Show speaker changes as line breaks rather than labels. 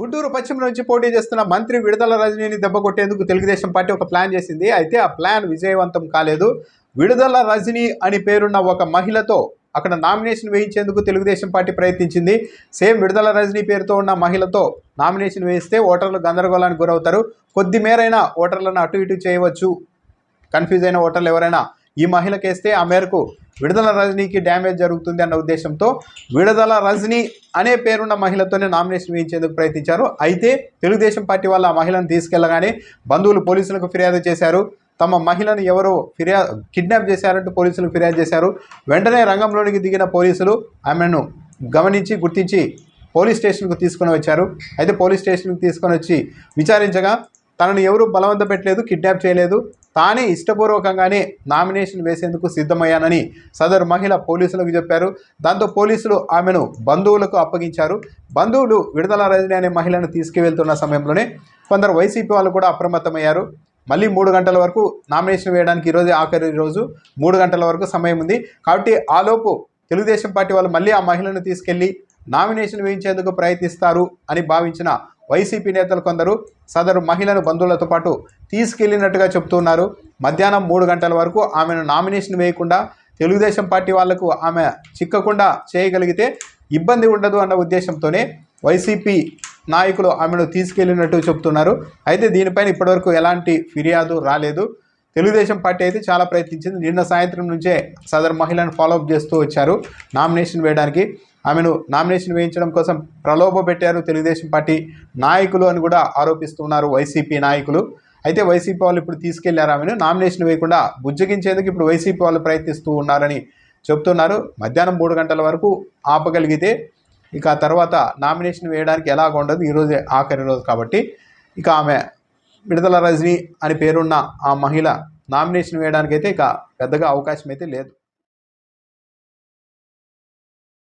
గుంటూరు పశ్చిమ నుంచి పోటీ చేస్తున్న మంత్రి విడుదల రజనీని దెబ్బకొట్టేందుకు తెలుగుదేశం పార్టీ ఒక ప్లాన్ చేసింది. అయితే ఆ ప్లాన్ విజయవంతం కాలేదు. విడుదల రజనీ అని పేరున్న ఒక మహిళతో అక్కడ నామినేషన్ వేయించేందుకు తెలుగుదేశం పార్టీ ప్రయత్నించింది. సేమ్ విడుదల రజనీ పేరుతో ఉన్న మహిళతో నామినేషన్ వేయిస్తే ఓటర్లు గందరగోళానికి గురవుతారు. కొద్ది మేరైనా ఓటర్లను అటు ఇటు చేయవచ్చు. కన్ఫ్యూజ్ అయిన ఓటర్లు ఎవరైనా ఈ మహిళకేస్తే ఆ మేరకు విడుదల రజనీకి డ్యామేజ్ జరుగుతుంది అన్న ఉద్దేశంతో విడుదల రజనీ అనే పేరున్న మహిళతోనే నామినేషన్ వేయించేందుకు ప్రయత్నించారు. అయితే తెలుగుదేశం పార్టీ వాళ్ళు ఆ మహిళను తీసుకెళ్ళగానే బంధువులు పోలీసులకు ఫిర్యాదు చేశారు. తమ మహిళను ఎవరో ఫిర్యాదు కిడ్నాప్ చేశారంటూ పోలీసులకు ఫిర్యాదు చేశారు. వెంటనే రంగంలోనికి దిగిన పోలీసులు ఆమెను గమనించి గుర్తించి పోలీస్ స్టేషన్కు తీసుకొని వచ్చారు. అయితే పోలీస్ స్టేషన్కి తీసుకొని వచ్చి విచారించగా తనను ఎవరు బలవంత పెట్టలేదు కిడ్నాప్ చేయలేదు. తానే ఇష్టపూర్వకంగానే నామినేషన్ వేసేందుకు సిద్ధమయ్యానని సదరు మహిళ పోలీసులకు చెప్పారు. దాంతో పోలీసులు ఆమెను బంధువులకు అప్పగించారు. బంధువులు విడుదల రజని అనే మహిళను తీసుకువెళ్తున్న సమయంలోనే కొందరు వైసీపీ వాళ్ళు కూడా అప్రమత్తమయ్యారు. మళ్ళీ మూడు గంటల వరకు నామినేషన్ వేయడానికి ఈరోజు ఆఖరి రోజు. మూడు గంటల వరకు సమయం ఉంది. కాబట్టి ఆలోపు తెలుగుదేశం పార్టీ వాళ్ళు మళ్ళీ ఆ మహిళను తీసుకెళ్ళి నామినేషన్ వేయించేందుకు ప్రయత్నిస్తారు అని భావించిన వైసీపీ నేతలు కొందరు సదరు మహిళను బంధువులతో పాటు తీసుకెళ్ళినట్టుగా చెప్తున్నారు మధ్యాహ్నం మూడు గంటల వరకు ఆమెను నామినేషన్ వేయకుండా తెలుగుదేశం పార్టీ వాళ్ళకు ఆమె చిక్కకుండా చేయగలిగితే ఇబ్బంది ఉండదు అన్న ఉద్దేశంతోనే వైసీపీ నాయకులు ఆమెను తీసుకెళ్ళినట్టు చెప్తున్నారు అయితే దీనిపైన ఇప్పటివరకు ఎలాంటి ఫిర్యాదు రాలేదు. తెలుగుదేశం పార్టీ అయితే చాలా ప్రయత్నించింది. నిన్న సాయంత్రం నుంచే సదరు మహిళను ఫాలోఅప్ చేస్తూ వచ్చారు నామినేషన్ వేయడానికి. ఆమెను నామినేషన్ వేయించడం కోసం ప్రలోభ పెట్టారు తెలుగుదేశం పార్టీ నాయకులు అని కూడా ఆరోపిస్తున్నారు వైసీపీ నాయకులు. అయితే వైసీపీ వాళ్ళు ఇప్పుడు తీసుకెళ్ళారు ఆమెను. నామినేషన్ వేయకుండా బుజ్జగించేందుకు ఇప్పుడు వైసీపీ వాళ్ళు ప్రయత్నిస్తూ ఉన్నారని చెప్తున్నారు. మధ్యాహ్నం మూడు గంటల వరకు ఆపగలిగితే ఇక ఆ తర్వాత నామినేషన్ వేయడానికి ఎలాగ ఉండదు. ఈరోజే ఆఖరి రోజు కాబట్టి ఇక ఆమె విడుదల రజనీ అని పేరున్న ఆ మహిళ నామినేషన్ వేయడానికైతే ఇక పెద్దగా అవకాశం అయితే లేదు.